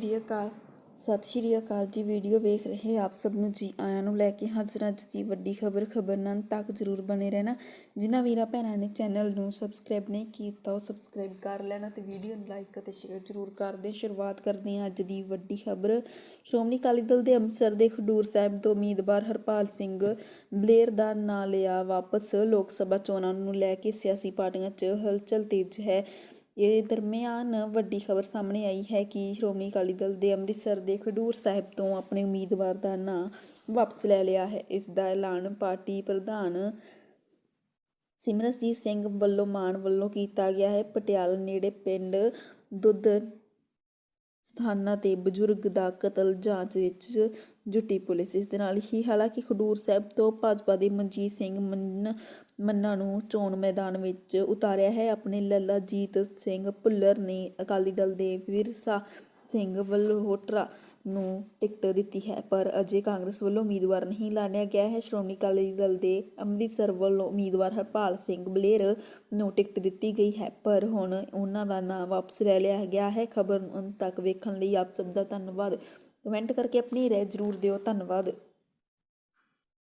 ਸ਼੍ਰੀ ਅਕਾਲ, ਸਤਿ ਸ਼੍ਰੀ ਅਕਾਲ ਜੀ। ਵੀਡੀਓ ਵੇਖ ਰਹੇ ਆਪ ਸਭ ਨੂੰ ਜੀ, ਆਇਆਂ ਨੂੰ ਲੈ ਕੇ ਹਾਜ਼ਰ ਅੱਜ ਦੀ ਵੱਡੀ ਖਬਰ ਖਬਰ ਤੱਕ ਜ਼ਰੂਰ ਬਣੇ ਰਹਿਣਾ। ਜਿਨ੍ਹਾਂ ਵੀਰਾਂ ਭੈਣਾਂ ਨੇ ਚੈਨਲ ਨੂੰ ਸਬਸਕ੍ਰਾਈਬ ਨਹੀਂ ਕੀਤਾ, ਉਹ ਸਬਸਕ੍ਰਾਈਬ ਕਰ ਲੈਣਾ ਤੇ ਵੀਡੀਓ ਨੂੰ ਲਾਈਕ ਅਤੇ ਸ਼ੇਅਰ ਜ਼ਰੂਰ ਕਰਦੇ ਸ਼ੁਰੂਆਤ ਕਰਦੇ ਹਾਂ ਅੱਜ ਦੀ ਵੱਡੀ ਖਬਰ। ਸ਼੍ਰੋਮਣੀ ਅਕਾਲੀ ਦਲ ਦੇ ਅੰਮ੍ਰਿਤਸਰ ਦੇ ਖਡੂਰ ਸਾਹਿਬ ਤੋਂ ਉਮੀਦਵਾਰ ਹਰਪਾਲ ਸਿੰਘ ਬਲੇਰ ਦਾ ਨਾਂ ਲਿਆ ਵਾਪਸ। ਲੋਕ ਸਭਾ ਚੋਣਾਂ ਨੂੰ ਲੈ ਕੇ ਸਿਆਸੀ ਪਾਰਟੀਆਂ 'ਚ ਹਲਚਲ ਤੇਜ਼ ਹੈ। ਇਹ ਦਰਮਿਆਨ ਵੱਡੀ ਖਬਰ ਸਾਹਮਣੇ ਆਈ ਹੈ ਕਿ ਸ਼੍ਰੋਮਣੀ ਅਕਾਲੀ ਦਲ ਦੇ ਅੰਮ੍ਰਿਤਸਰ ਦੇ ਖਡੂਰ ਸਾਹਿਬ ਤੋਂ ਆਪਣੇ ਉਮੀਦਵਾਰ ਦਾ ਨਾਂ ਵਾਪਸ ਲੈ ਲਿਆ ਹੈ। ਇਸ ਦਾ ਐਲਾਨ ਪਾਰਟੀ ਪ੍ਰਧਾਨ ਸਿਮਰਨਜੀਤ ਸਿੰਘ ਵੱਲੋਂ ਮਾਨ ਵੱਲੋਂ ਕੀਤਾ ਗਿਆ ਹੈ। ਪਟਿਆਲਾ ਨੇੜੇ ਪਿੰਡ ਦੁੱਧ ਸਥਾਨਾਂ ਤੇ ਬਜ਼ੁਰਗ ਦਾ ਕਤਲ ਜਾਂਚ ਵਿੱਚ ਜੁਟੀ ਪੁਲਿਸ। ਇਸ ਦੇ ਨਾਲ ਹੀ ਹਾਲਾਂਕਿ ਖਡੂਰ ਸਾਹਿਬ ਤੋਂ ਭਾਜਪਾ ਦੇ ਮਨਜੀਤ ਸਿੰਘ ਮੰਨ, ਮੰਨਾ ਨੂੰ ਚੋਣ ਮੈਦਾਨ ਵਿੱਚ ਉਤਾਰਿਆ ਹੈ। ਆਪਣੇ ਲੱਲਾ ਜੀਤ ਸਿੰਘ ਭੁੱਲਰ ਨੇ ਅਕਾਲੀ ਦਲ ਦੇ ਵਿਰਸਾ ਸਿੰਘ ਵਲੋਟਰਾ ਨੂੰ ਟਿਕਟ ਦਿੱਤੀ ਹੈ, ਪਰ ਅਜੇ ਕਾਂਗਰਸ ਵੱਲੋਂ ਉਮੀਦਵਾਰ ਨਹੀਂ ਲਾਣਿਆ ਗਿਆ ਹੈ। ਸ਼੍ਰੋਮਣੀ ਅਕਾਲੀ ਦਲ ਦੇ ਅੰਮ੍ਰਿਤਸਰ ਵੱਲੋਂ ਉਮੀਦਵਾਰ ਹਰਪਾਲ ਸਿੰਘ ਬਲੇਰ ਨੂੰ ਟਿਕਟ ਦਿੱਤੀ ਗਈ ਹੈ, ਪਰ ਹੁਣ ਉਹਨਾਂ ਦਾ ਨਾਮ ਵਾਪਸ ਲੈ ਲਿਆ ਗਿਆ ਹੈ। ਖਬਰ ਨੂੰ ਅੰਤ ਤੱਕ ਵੇਖਣ ਲਈ ਆਪ ਸਭ ਦਾ ਧੰਨਵਾਦ। ਕਮੈਂਟ ਕਰਕੇ ਆਪਣੀ ਰਾਏ ਜ਼ਰੂਰ ਦਿਓ। ਧੰਨਵਾਦ।